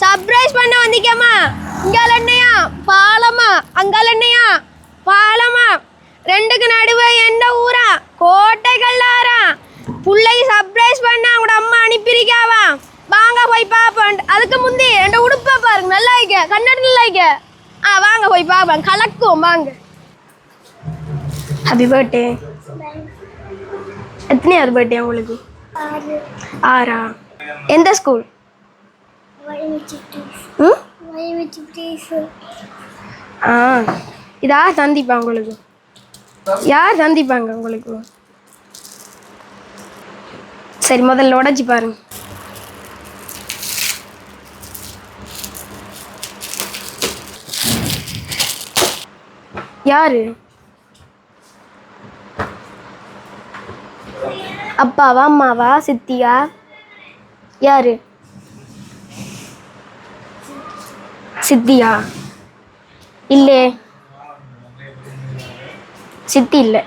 Surprise பண்ண வந்திக்கம்மா. இங்கால என்னையா பாலமா அங்கால என்னையா பாலமா ரெண்டுக்கு நடுவே எந்த ஊரா? கோட்டை கல்லாரா பிள்ளைக்கு சர்ப்ரைஸ் பண்ண உங்களோட அம்மா அனுப்பியிருக்காவா? வாங்க போய் பார்ப்போம். அதுக்கு முந்தி ரெண்டு உடுப்பை பாருங்க. நல்லா வைக்க கண்ணாடி நல்லா வைக்க ஆ வாங்க போய் பார்ப்போம். கலக்கும் வாங்க. ஹாப்பி பர்த்டே எத்தனையாவது பர்த்டே உங்களுக்கு? ஆறா. எந்த ஸ்கூல் ஆ இதா சந்திப்பா உங்களுக்கு? யார் சந்திப்பாங்க உங்களுக்கு? சரி முதல்ல உடச்சி பாருங்க. யாரு? அப்பாவா அம்மாவா சித்தியா? யாரு? சித்தியா? இல்லே. சித்தி இல்லை.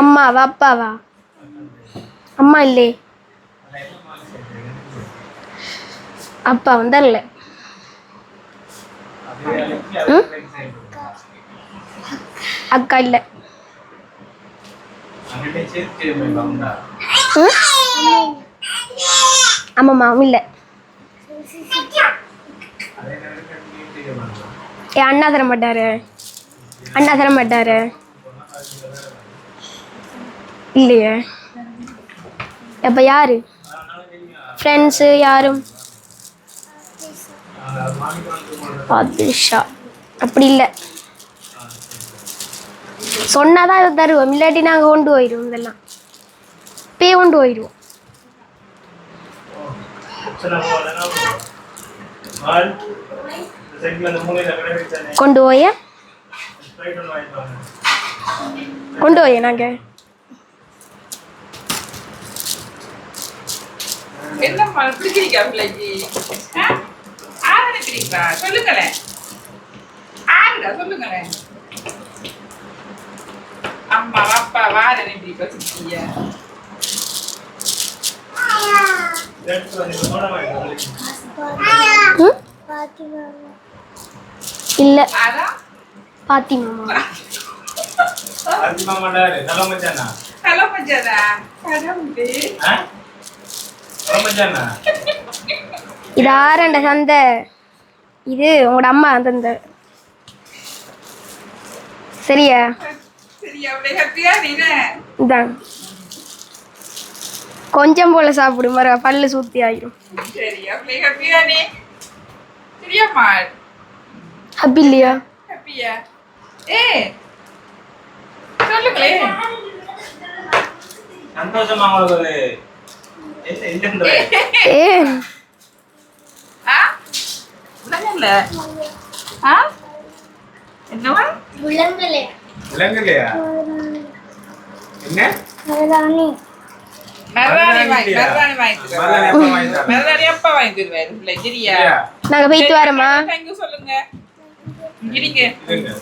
அம்மாவா அப்பாவா? அம்மா இல்லே. அப்பா வந்து இல்லை அக்கா இல்லை ம்? ஆமாம்மா இல்லை ஏ அண்ணா தர மாட்டாரு அண்ணா தர மாட்டாரு இல்லையே அப்போ யாரு ஃப்ரெண்ட்ஸு யாரும் அதிர்ஷா அப்படி இல்லை. சொன்னாதான் இதை தருவோம். இல்லாட்டி நாங்கள் கொண்டு போயிடுவோம் இதெல்லாம். பே கொண்டு போயிடுவோம் கொண்டு போய? கொண்டு போய நாங்கள் என்ன பிடிக்கிறீங்க பிள்ளைக்கு? அனுப்பிடுறீங்களா சொல்லுங்களேன். ஆறுடா சொல்லுங்களேன். அம்மா அப்பா வார ம்? இல்லை. அதான் பாத்தி மாமா ஹலோ மச்சானா கடவுளே இது ஆரண்ட சந்தை. இது உங்களோட அம்மா தந்த சரியா? இதான். கொஞ்சம் போல சாப்பிடு மர பல்லு சூத்தி ஆயிரும். அப்படி இல்லையா? சந்தோஷமா உங்களுக்கு? விளங்கல ஆ? என்னவா விளங்கலையா என்ன? மருதாணி? நாங்க போயிட்டு வரோமா? சொல்லுங்க.